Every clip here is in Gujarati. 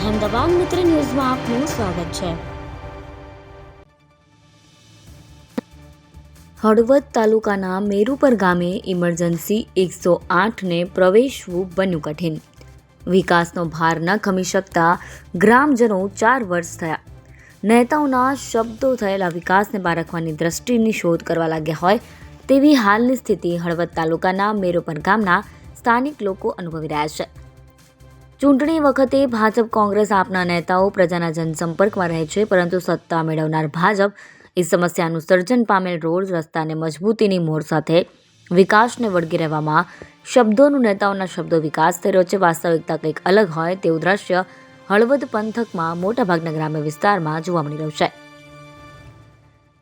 અહેમદાબાદ મિત્ર ન્યૂઝમાં આપનું સ્વાગત છે. હળવદ તાલુકાના મેરુપર ગામે ઇમરજન્સી એકસો આઠને પ્રવેશવું બન્યું કઠિન. વિકાસનો ભાર ન ખમી શકતા ગ્રામજનો ચાર વર્ષ થયા. નેતાઓના શબ્દો થયેલા વિકાસને પારખવાની દ્રષ્ટિની શોધ કરવા લાગ્યા હોય તેવી હાલની સ્થિતિ હળવદ તાલુકાના મેરુપર ગામના સ્થાનિક લોકો અનુભવી રહ્યા છે. ચૂંટણી વખતે ભાજપ કોંગ્રેસ આપના નેતાઓ પ્રજાના જનસંપર્કમાં રહે છે, પરંતુ સત્તા મેળવનાર ભાજપ એ સમસ્યાનું સર્જન પામેલ રોડ રસ્તાને મજબૂતીની મોર સાથે વિકાસને વળગી રહેવામાં શબ્દોનું નેતાઓના શબ્દો વિકાસ થઈ રહ્યો છે. વાસ્તવિકતા કંઈક અલગ હોય તેવું દ્રશ્ય હળવદ પંથકમાં મોટાભાગના ગ્રામ્ય વિસ્તારમાં જોવા મળી રહ્યું છે.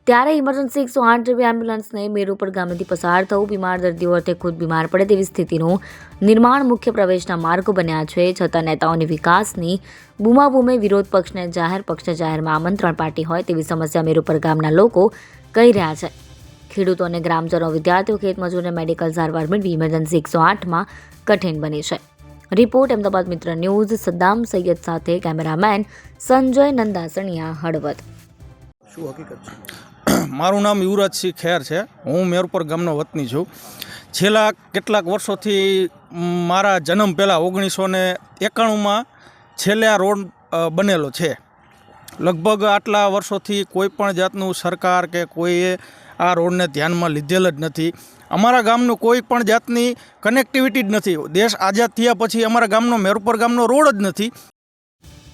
ત્યારે ઇમરજન્સી એકસો આઠ જેવી એમ્બ્યુલન્સને મેરુપર ગામેથી પસાર થવું, બીમાર દર્દીઓ અર્થે ખુદ બીમાર પડે તેવી સ્થિતિનું નિર્માણ મુખ્ય પ્રવેશના માર્ગો બન્યા છે. છતાં નેતાઓની વિકાસની બૂમાબૂમે વિરોધ પક્ષને જાહેર પક્ષને જાહેરમાં આમંત્રણ પાર્ટી હોય તેવી સમસ્યા મેરુપર ગામના લોકો કહી રહ્યા છે. ખેડૂતો અને ગ્રામજનો વિદ્યાર્થીઓ ખેતમજૂરને મેડિકલ સારવાર મેળવી ઇમરજન્સી એકસો આઠમાં કઠિન બની છે. રિપોર્ટ અમદાવાદ મિત્ર ન્યૂઝ, સદ્દામ સૈયદ સાથે કેમેરામેન સંજય નંદાસણિયા હળવદ. શું હકીકત છે? મારું નામ યુવરાજસિંહ ખેર છે. હું મેરપર ગામનો વતની છું. છેલ્લા કેટલાક વર્ષોથી મારા જન્મ પહેલાં ઓગણીસો ને એકાણુંમાં છેલ્લે આ રોડ બનેલો છે. લગભગ આટલા વર્ષોથી કોઈ પણ જાતનું સરકાર કે કોઈએ આ રોડને ધ્યાનમાં લીધેલ જ નથી. અમારા ગામનું કોઈ પણ જાતની કનેક્ટિવિટી જ નથી. દેશ આઝાદ થયા પછી અમારા ગામનો, મેરપર ગામનો રોડ જ નથી.